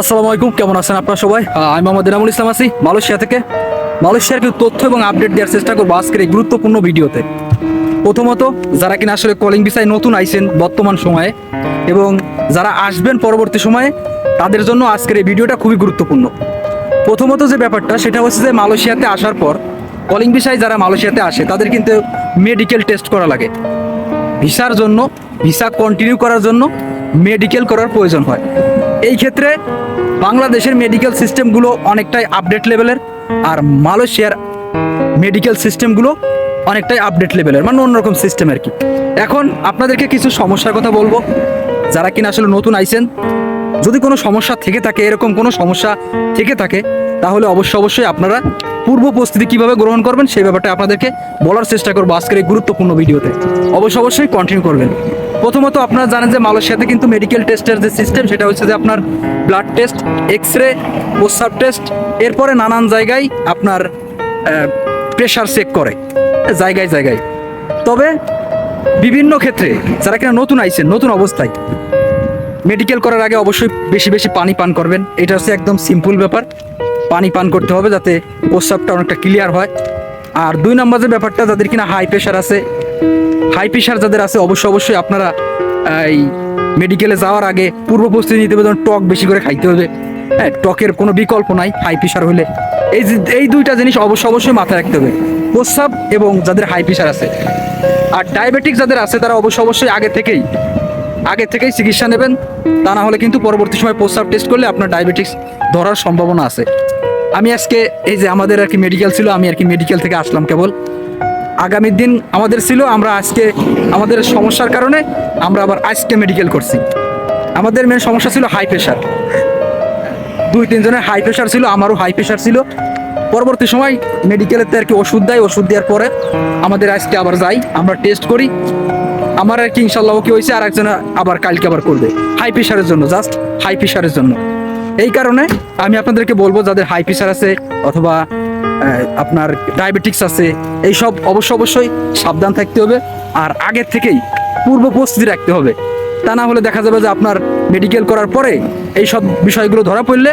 আসসালামু আলাইকুম, কেমন আছেন আপনারা সবাই? আমি মোহাম্মদ এনামুল ইসলাম আছি মালয়েশিয়া থেকে। মালয়েশিয়ার কিছু তথ্য এবং আপডেট দেওয়ার চেষ্টা করব আজকের এই গুরুত্বপূর্ণ ভিডিওতে। প্রথমত, যারা কিনা আসলে কলিং ভিসায় নতুন আইছেন বর্তমান সময়ে এবং যারা আসবেন পরবর্তী সময়ে, তাদের জন্য আজকের এই ভিডিওটা খুবই গুরুত্বপূর্ণ। প্রথমত যে ব্যাপারটা, সেটা হচ্ছে যে মালয়েশিয়াতে আসার পর কলিং ভিসায় যারা মালয়েশিয়াতে আসে, তাদের কিন্তু মেডিকেল টেস্ট করা লাগে। ভিসার জন্য, ভিসা কন্টিনিউ করার জন্য মেডিকেল করার প্রয়োজন হয়। এই ক্ষেত্রে বাংলাদেশের মেডিকেল সিস্টেমগুলো অনেকটাই আপডেট লেভেলের আর মালয়েশিয়ার মেডিকেল সিস্টেমগুলো অনেকটাই আপডেট লেভেলের মানে অন্যরকম সিস্টেম আর কি। এখন আপনাদেরকে কিছু সমস্যার কথা বলব। যারা কিনা আসলে নতুন আইসেন যদি কোনো সমস্যা থেকে থাকে, এরকম কোনো সমস্যা থেকে থাকে, তাহলে অবশ্য অবশ্যই আপনারা পূর্ব প্রস্তুতি কীভাবে গ্রহণ করবেন সেই ব্যাপারটা আপনাদেরকে বলার চেষ্টা করব আজকের এই গুরুত্বপূর্ণ ভিডিওতে। অবশ্যই অবশ্যই কন্টিনিউ করবেন। প্রথমত আপনারা জানেন যে মালয়েশিয়াতে কিন্তু মেডিকেল টেস্টের যে সিস্টেম সেটা হচ্ছে যে আপনার ব্লাড টেস্ট এক্স রে প্রস্রাব টেস্ট এরপরে নানান জায়গায় আপনার প্রেশার চেক করে। জায়গায় জায়গায়। তবে বিভিন্ন ক্ষেত্রে, যারা কিনা নতুন আইছেন নতুন অবস্থায় মেডিকেল করার আগে অবশ্যই বেশি বেশি পানি পান করবেন। এটা হচ্ছে একদম সিম্পল ব্যাপার। পানি পান করতে হবে যাতে প্রস্রাবটা অনেকটা ক্লিয়ার হয়। আর দুই নম্বর যে ব্যাপারটা, যাদের কিনা হাই প্রেশার আছে হাই প্রেশার যাদের আছে, অবশ্যই অবশ্যই আপনারা এই মেডিকেলে যাওয়ার আগে পূর্ব প্রস্তুতি নিতে হবে, যেমন টক বেশি করে খাইতে হবে। হ্যাঁ টকের কোনো বিকল্প নাই হাই প্রেশার হলে। এই এই দুইটা জিনিস অবশ্যই অবশ্যই মাথায় রাখতে হবে। প্রস্রাব এবং যাদের হাই প্রেশার আছে। আর ডায়াবেটিক যাদের আছে, তারা অবশ্যই অবশ্যই আগে থেকেই আগে থেকেই চিকিৎসা নেবেন, তা না হলে কিন্তু পরবর্তী সময় প্রস্রাব টেস্ট করলে আপনার ডায়াবেটিক্স ধরার সম্ভাবনা আছে। আমি আজকে এই যে আমাদের আর কি মেডিকেল ছিল, আমি আর কি মেডিকেল থেকে আসলাম কেবল। আগামী দিন আমাদের ছিল, আমরা আজকে আমাদের সমস্যার কারণে আমরা আবার আজকে মেডিকেল করছি। আমাদের মেন সমস্যা ছিল হাই প্রেশার দুই তিনজনের হাই প্রেশার ছিল, আমারও হাই প্রেশার ছিল। পরবর্তী সময় মেডিকেলেতে আর কি ওষুধ দেয়, ওষুধ দেওয়ার পরে আমাদের আজকে আবার যাই, আমরা টেস্ট করি। আমার আর কি ইনশাল্লাহ কি হয়েছে আর একজন আবার কালকে আবার করবে। হাই প্রেশারের জন্য জাস্ট হাই প্রেশারের জন্য। এই কারণে আমি আপনাদেরকে বলব, যাদের হাই প্রেশার আছে অথবা আপনার ডায়াবেটিক্স আছে, এইসব অবশ্য অবশ্যই সাবধান থাকতে হবে। আর আগের থেকেই পূর্ব প্রস্তুতি রাখতে হবে। তা না হলে দেখা যাবে যে আপনার মেডিকেল করার পরে এই সব বিষয়গুলো ধরা পড়লে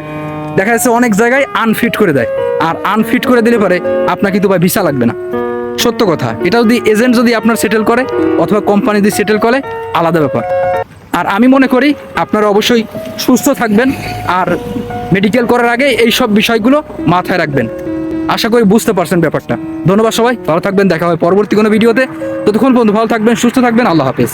দেখা যাচ্ছে অনেক জায়গায় আনফিট করে দেয়। আর আনফিট করে দিলে পরে আপনার কিন্তু ভাই ভিসা লাগবে না। সত্য কথা। এটা যদি এজেন্ট যদি আপনার সেটেল করে, অথবা কোম্পানি যদি সেটেল করে, আলাদা ব্যাপার। আর আমি মনে করি আপনারা অবশ্যই সুস্থ থাকবেন আর মেডিকেল করার আগে এই সব বিষয়গুলো মাথায় রাখবেন। আশা করি বুঝতে পারছেন ব্যাপারটা। ধন্যবাদ সবাই, ভালো থাকবেন, দেখা হয় পরবর্তী কোনো ভিডিওতে। ততক্ষণ বন্ধু ভালো থাকবেন, সুস্থ থাকবেন, আল্লাহ হাফেজ।